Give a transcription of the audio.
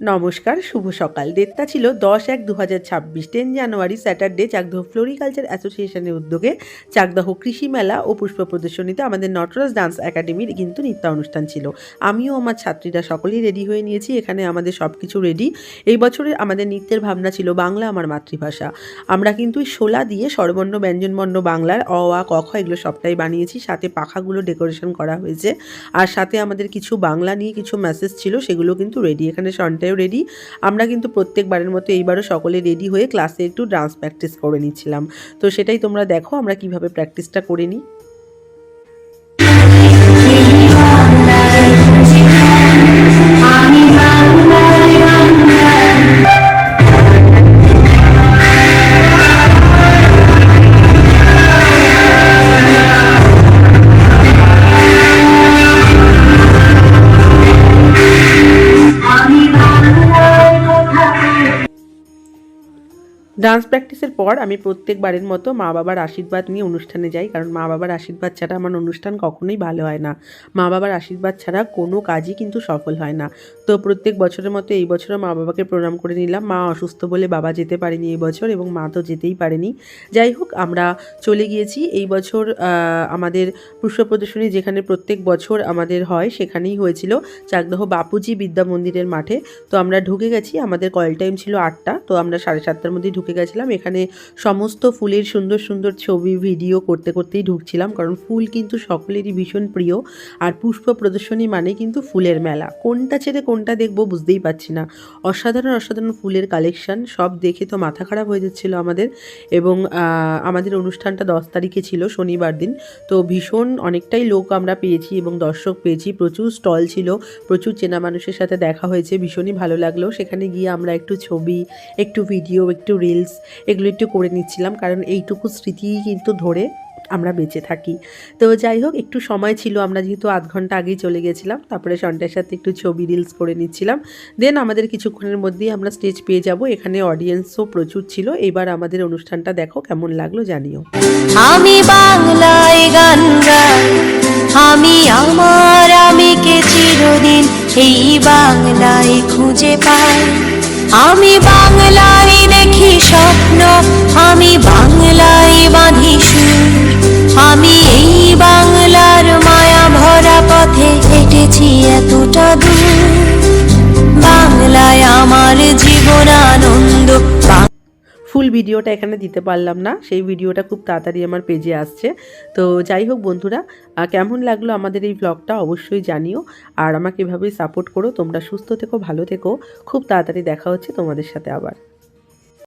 নমস্কার, শুভ সকাল। ডেটটা ছিল দশ এক দু হাজার ছাব্বিশ, ten January, Saturday, Chakdaha floriculture অ্যাসোসিয়েশনের উদ্যোগে চাকদহ কৃষি মেলা ও পুষ্প প্রদর্শনীতে আমাদের নটরাজ ডান্স একাডেমির কিন্তু নৃত্য অনুষ্ঠান ছিল। আমিও আমার ছাত্রীরা সকলেই রেডি হয়ে নিয়েছি, এখানে আমাদের সব কিছু রেডি। এই বছরের আমাদের নৃত্যের ভাবনা ছিল বাংলা আমার মাতৃভাষা। আমরা কিন্তু শোলা দিয়ে স্বরবর্ণ, ব্যঞ্জনবর্ণ, বাংলার অ, আ, ক, খ এগুলো সবটাই বানিয়েছি, সাথে পাখাগুলো ডেকোরেশন করা হয়েছে। আর সাথে আমাদের কিছু বাংলা নিয়ে কিছু মেসেজ ছিল, সেগুলো কিন্তু রেডি এখানে সনটাইও রেডি আমরা কিন্তু প্রত্যেকবারের মতো এইবারও সকলে রেডি হয়ে ক্লাসে একটু ডান্স প্র্যাকটিস করে নিচ্ছিলাম। তো সেটাই তোমরা দেখো, আমরা কীভাবে প্র্যাকটিসটা করে নিই। ডান্স প্র্যাকটিসের পর আমি প্রত্যেকবারের মতো মা বাবার আশীর্বাদ নিয়ে অনুষ্ঠানে যাই, কারণ মা বাবার আশীর্বাদ ছাড়া আমার অনুষ্ঠান কখনোই ভালো হয় না। মা বাবার আশীর্বাদ ছাড়া কোনো কাজই কিন্তু সফল হয় না। তো প্রত্যেক বছরের মতো এই বছরও মা বাবাকে প্রণাম করে নিলাম। মা অসুস্থ বলে বাবা যেতে পারেনি এই বছর এবং মা তো যেতেই পারেনি। যাই হোক, আমরা চলে গিয়েছি। এই বছর আমাদের পুষ্প প্রদর্শনী যেখানে প্রত্যেক বছর আমাদের হয়, সেখানেই হয়েছিল চাকদহ বাপুজি বিদ্যা মন্দিরের মাঠে। তো আমরা ঢুকে গেছি। আমাদের কল টাইম ছিল আটটা। তো আমরা সাড়ে সাতটার মধ্যেই ঢুকে গেছিলাম। এখানে সমস্ত ফুলের সুন্দর সুন্দর ছবি, ভিডিও করতে করতেই ঢুকছিলাম। কারণ ফুল কিন্তু সকলেরই ভীষণ প্রিয়। আর পুষ্প প্রদর্শনী মানে কিন্তু ফুলের মেলা। কোনটা ছেড়ে কোনটা দেখব বুঝতেই পারছি না। অসাধারণ অসাধারণ ফুলের কালেকশন। সব দেখে তো মাথা খারাপ হয়ে যাচ্ছিল আমাদের। এবং আমাদের অনুষ্ঠানটা দশ তারিখে ছিল, শনিবার দিন। তো ভীষণ অনেকটাই লোক আমরা পেয়েছি এবং দর্শক পেয়েছি। প্রচুর স্টল ছিল, প্রচুর চেনা মানুষের সাথে দেখা হয়েছে। ভীষণই ভালো লাগল। সেখানে গিয়ে আমরা একটু ছবি, একটু ভিডিও, একটু রিলস এগুলো একটু করে নিচ্ছিলাম, কারণ এইটুকু স্মৃতি কিন্তু ধরে আমরা বেঁচে থাকি। তো যাই হোক, একটু সময় ছিল, আমরা যেহেতু আধ ঘণ্টা আগেই চলে গেছিলাম, তারপরে সন্ট্যার সাথে একটু ছবি রিলস করে নিচ্ছিলাম। দেন আমাদের কিছুক্ষণের মধ্যেই আমরা স্টেজ পেয়ে যাব, এখানে অডিয়েন্সও প্রচুর ছিল। এবার আমাদের অনুষ্ঠানটা দেখো, কেমন লাগল জানিও। আমি বাংলায় গান আমি আমার আমিকে চিরদিন এই বাংলায় খুঁজে পাই। আমি বাংলায় দেখি স্বপ্ন, আমি বাংলায় বাঁধি সুর। আমি এই বাংলার মায়া ভরা পথে হেঁটেছি এতটা দূর। বাংলায় আমার জীবন আনন্দ ফুল ভিডিওটা এখানে দিতে পারলাম না। সেই ভিডিওটা খুব তাড়াতাড়ি আমার পেজে আসছে। তো যাই হোক বন্ধুরা কেমন লাগল আমাদের এই ব্লগটা অবশ্যই জানিও। আর আমাকে এভাবেই সাপোর্ট করো। তোমরা সুস্থ থেকো, ভালো থেকো। খুব তাড়াতাড়ি দেখা হচ্ছে তোমাদের সাথে আবার।